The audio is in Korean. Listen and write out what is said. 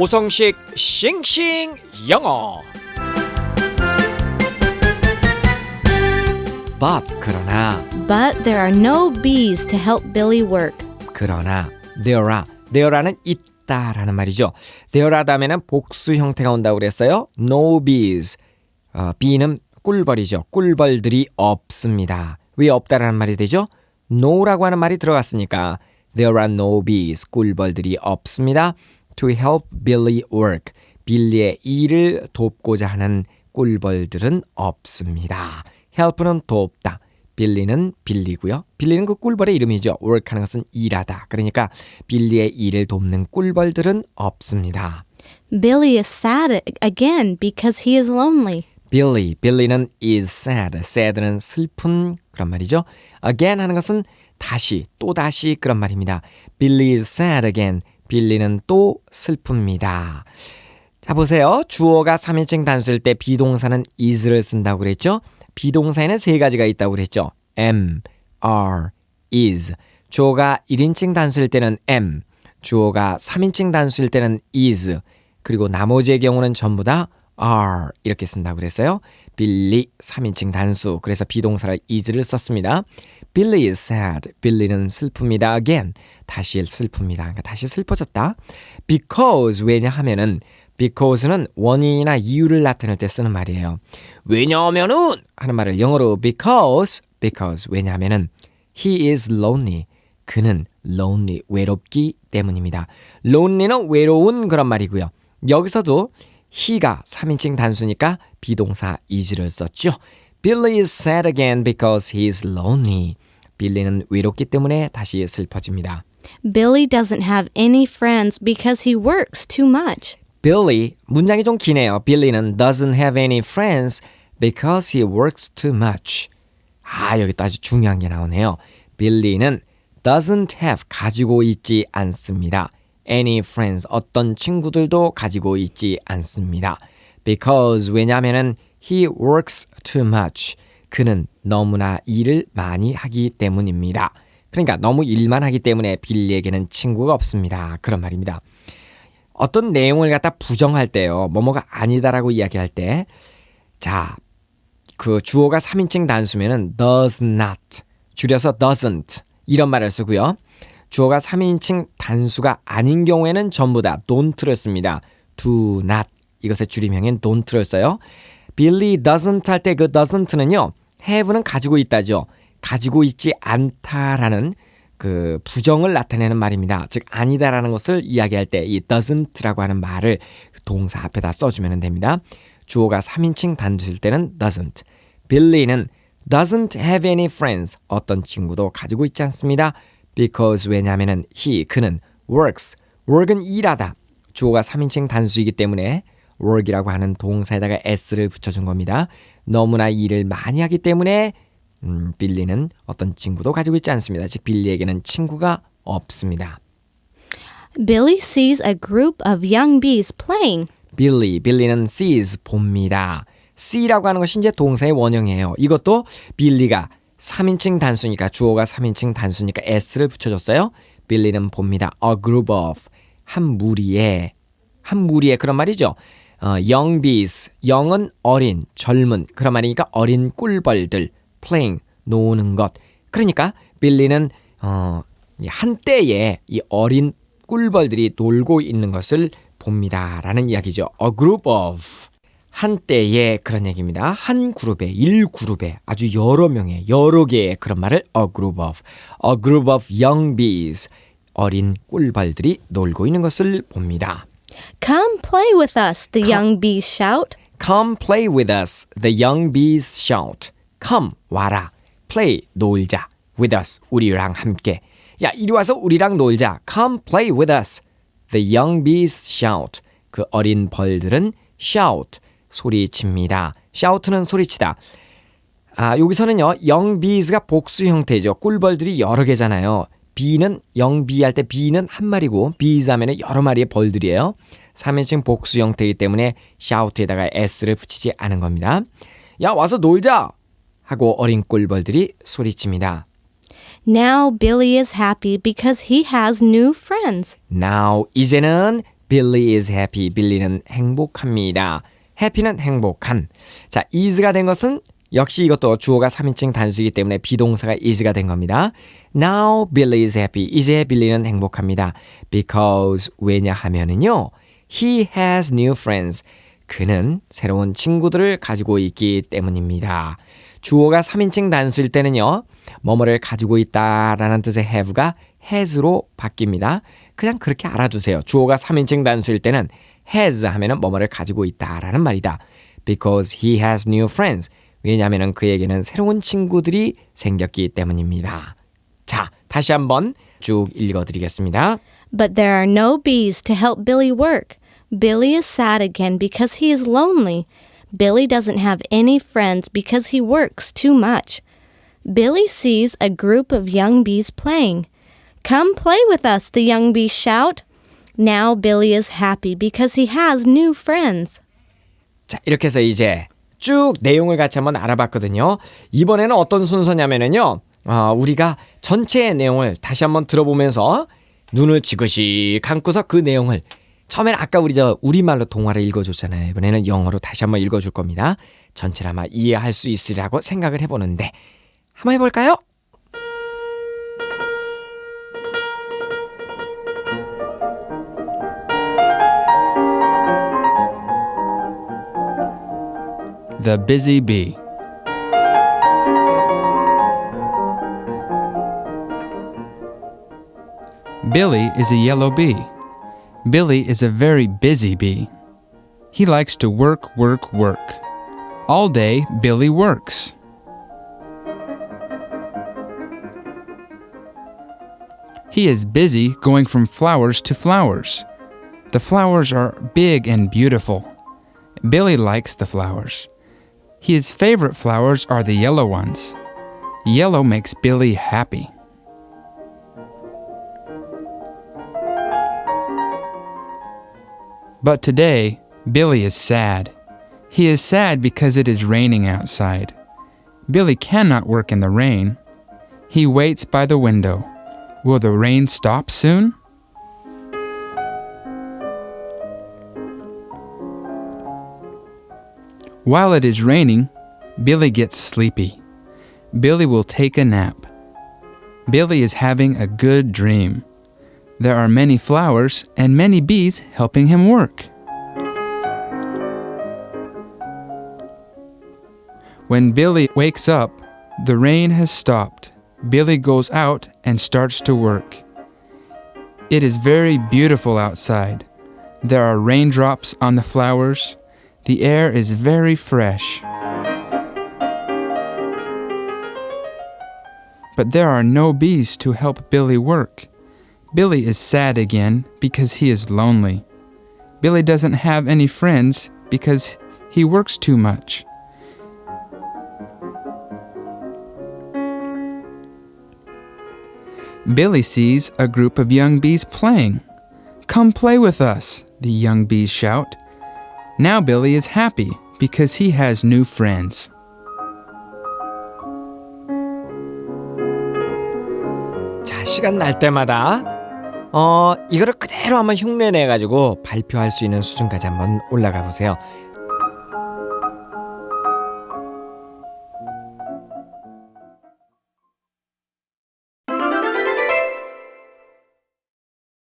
오성식 싱싱 영어. But 그러나 But there are no bees to help Billy work. 그러나 there are there라는 있다라는 말이죠. there are 다음에는 복수 형태가 온다고 그랬어요. No bees. 어, bee는 꿀벌이죠. 꿀벌들이 없습니다. 왜 없다라는 말이 되죠? no라고 하는 말이 들어갔으니까 there are no bees. 꿀벌들이 없습니다. To help Billy work. 빌리의 일을 돕고자 하는 꿀벌들은 없습니다. help는 돕다. 빌리는 빌리고요. 빌리는 그 꿀벌의 이름이죠. work하는 것은 일하다. 그러니까 빌리의 일을 돕는 꿀벌들은 없습니다. Billy is sad again because he is lonely. 빌리, 빌리는 is sad. sad는 슬픈 그런 말이죠. again 하는 것은 다시, 또 다시 그런 말입니다. Billy is sad again. 빌리는 또 슬픕니다. 자 보세요. 주어가 3인칭 단수일 때 비동사는 is를 쓴다고 그랬죠. 비동사에는 세 가지가 있다고 그랬죠. am, are, is. 주어가 1인칭 단수일 때는 am, 주어가 3인칭 단수일 때는 is, 그리고 나머지의 경우는 전부 다 are 이렇게 쓴다고 그랬어요. 빌리 3인칭 단수. 그래서 비동사를 is를 썼습니다. Billy is sad. 빌리는 슬픕니다. Again. 다시 슬픕니다. 그러니까 다시 슬퍼졌다. Because 왜냐하면은 because는 원인이나 이유를 나타낼 때 쓰는 말이에요. 왜냐하면은 하는 말을 영어로 because because 왜냐하면은 he is lonely. 그는 lonely 외롭기 때문입니다. lonely는 외로운 그런 말이고요. 여기서도 he가 3인칭 단수니까 비동사 is를 썼죠. Billy is sad again because he is lonely. 빌리는 외롭기 때문에 다시 슬퍼집니다. Billy doesn't have any friends because he works too much. Billy 문장이 좀 기네요. 빌리는 doesn't have any friends because he works too much. 아 여기 또 아주 중요한 게 나오네요. 빌리는 doesn't have 가지고 있지 않습니다. Any friends 어떤 친구들도 가지고 있지 않습니다. because 왜냐하면은 he works too much. 그는 너무나 일을 많이 하기 때문입니다. 그러니까 너무 일만 하기 때문에 빌리에게는 친구가 없습니다. 그런 말입니다. 어떤 내용을 갖다 부정할 때요. 뭐뭐가 아니다라고 이야기할 때 자, 그 주어가 3인칭 단수면은 does not 줄여서 doesn't 이런 말을 쓰고요. 주어가 3인칭 단수가 아닌 경우에는 전부 다 don't를 씁니다. do not 이것의 줄임형인 don't를 써요. Billy doesn't 할 때 그 doesn't는요. have는 가지고 있다죠. 가지고 있지 않다라는 그 부정을 나타내는 말입니다. 즉 아니다라는 것을 이야기할 때 이 doesn't라고 하는 말을 동사 앞에다 써주면 됩니다. 주어가 3인칭 단수일 때는 doesn't. Billy는 doesn't have any friends. 어떤 친구도 가지고 있지 않습니다. Because 왜냐하면은 he 그는 works. work은 일하다. 주어가 3인칭 단수이기 때문에 work이라고 하는 동사에다가 s를 붙여준 겁니다. 너무나 일을 많이 하기 때문에 음, 빌리는 어떤 친구도 가지고 있지 않습니다. 즉 빌리에게는 친구가 없습니다. Billy sees a group of young bees playing. 빌리, 빌리는 sees 봅니다. see라고 하는 것이 이제 동사의 원형이에요. 이것도 빌리가 3인칭 단수니까 주어가 3인칭 단수니까 s를 붙여줬어요. 빌리는 봅니다. a group of 한 무리의 한 무리의 그런 말이죠. 어, young bees, young은 어린, 젊은 그런 말이니까 어린 꿀벌들 playing 노는 것. 그러니까 빌리는 어, 한때에 이 어린 꿀벌들이 놀고 있는 것을 봅니다라는 이야기죠. A group of 한때의 그런 얘기입니다. 한 그룹의 일 그룹의 아주 여러 명의 여러 개의 그런 말을 a group of a group of young bees 어린 꿀벌들이 놀고 있는 것을 봅니다. Come play with us, the young bees shout. Come play with us, the young bees shout. Come 와라, play 놀자, with us 우리랑 함께. 야 이리 와서 우리랑 놀자. Come play with us. The young bees shout. 그 어린 벌들은 shout 소리칩니다. shout는 소리치다. 아 여기서는요 bees가 복수 형태죠. 꿀벌들이 여러 개잖아요. young bee 할때 bee는 한 마리고 bees 하면은 여러 마리의 벌들이에요. 3인칭 복수 형태이기 때문에 shout에다가 s를 붙이지 않은 겁니다. 야 와서 놀자 하고 어린 꿀벌들이 소리칩니다. Now Billy is happy because he has new friends. Now 이제는 Billy is happy. 빌리는 행복합니다. Happy는 행복한. 자, is가 된 것은 역시 이것도 주어가 3인칭 단수이기 때문에 비동사가 is가 된 겁니다. Now Billy is happy. 이제 빌리는 행복합니다. Because 왜냐하면은요. He has new friends. 그는 새로운 친구들을 가지고 있기 때문입니다. 주어가 3인칭 단수일 때는요. 뭐뭐를 가지고 있다라는 뜻의 have가 has로 바뀝니다. 그냥 그렇게 알아두세요. 주어가 3인칭 단수일 때는 has 하면은 뭐뭐를 가지고 있다라는 말이다. Because he has new friends. 왜냐하면 그에게는 새로운 친구들이 생겼기 때문입니다. 자, 다시 한번 쭉 읽어드리겠습니다. But there are no bees to help Billy work. Billy is sad again because he is lonely. Billy doesn't have any friends because he works too much. Billy sees a group of young bees playing. Come play with us, the young bees shout. Now Billy is happy because he has new friends. 자, 이렇게 해서 이제 쭉 내용을 같이 한번 알아봤거든요. 이번에는 어떤 순서냐면은요. 어, 우리가 전체의 내용을 다시 한번 들어보면서 눈을 지그시 감고서 그 내용을 처음에는 아까 우리 저 우리말로 동화를 읽어줬잖아요. 이번에는 영어로 다시 한번 읽어줄 겁니다. 전체를 아마 이해할 수 있으리라고 생각을 해보는데 한번 해볼까요? The Busy Bee. Billy is a yellow bee. Billy is a very busy bee. He likes to work, work, work. All day, Billy works. He is busy going from flowers to flowers. The flowers are big and beautiful. Billy likes the flowers. His favorite flowers are the yellow ones. Yellow makes Billy happy. But today, Billy is sad. He is sad because it is raining outside. Billy cannot work in the rain. He waits by the window. Will the rain stop soon? While it is raining, Billy gets sleepy. Billy will take a nap. Billy is having a good dream. There are many flowers and many bees helping him work. When Billy wakes up, the rain has stopped. Billy goes out and starts to work. It is very beautiful outside. There are raindrops on the flowers. The air is very fresh. But there are no bees to help Billy work. Billy is sad again because he is lonely. Billy doesn't have any friends because he works too much. Billy sees a group of young bees playing. Come play with us, the young bees shout. Now Billy is happy because he has new friends. 자, 시간 날 때마다 어, 이거를 그대로 한번 흉내내 가지고 발표할 수 있는 수준까지 한번 올라가 보세요.